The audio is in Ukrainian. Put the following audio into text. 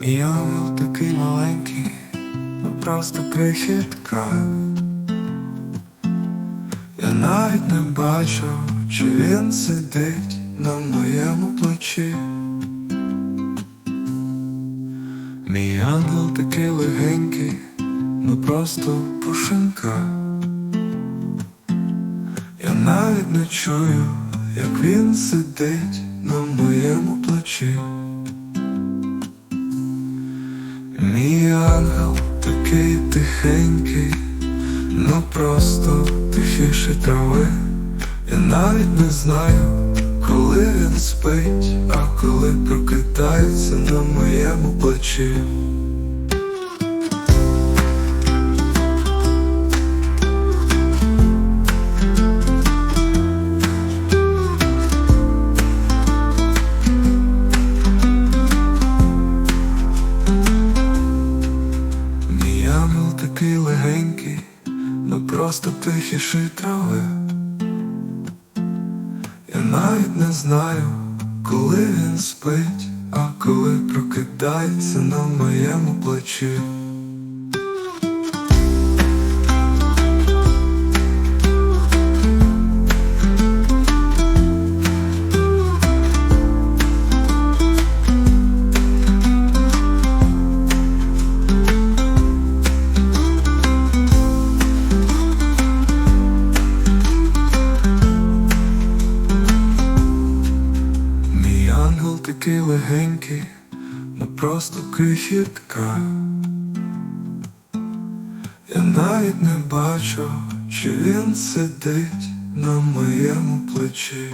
Мій ангел такий маленький, ну просто крихітка. Я навіть не бачу, чи він сидить на моєму плечі. Мій ангел такий легенький, ну просто пушинка. Я навіть не чую, як він сидить на моєму плечі. Ангел такий тихенький, ну просто тихіше трави. Я навіть не знаю, коли він спить, а коли прокидається на моєму плечі. Такий легенький, ну просто тихіший трави. Я навіть не знаю, коли він спить, а коли прокидається на моєму плечі. Такий легенький, ну просто крихітка. Я навіть не бачу, чи він сидить на моєму плечі.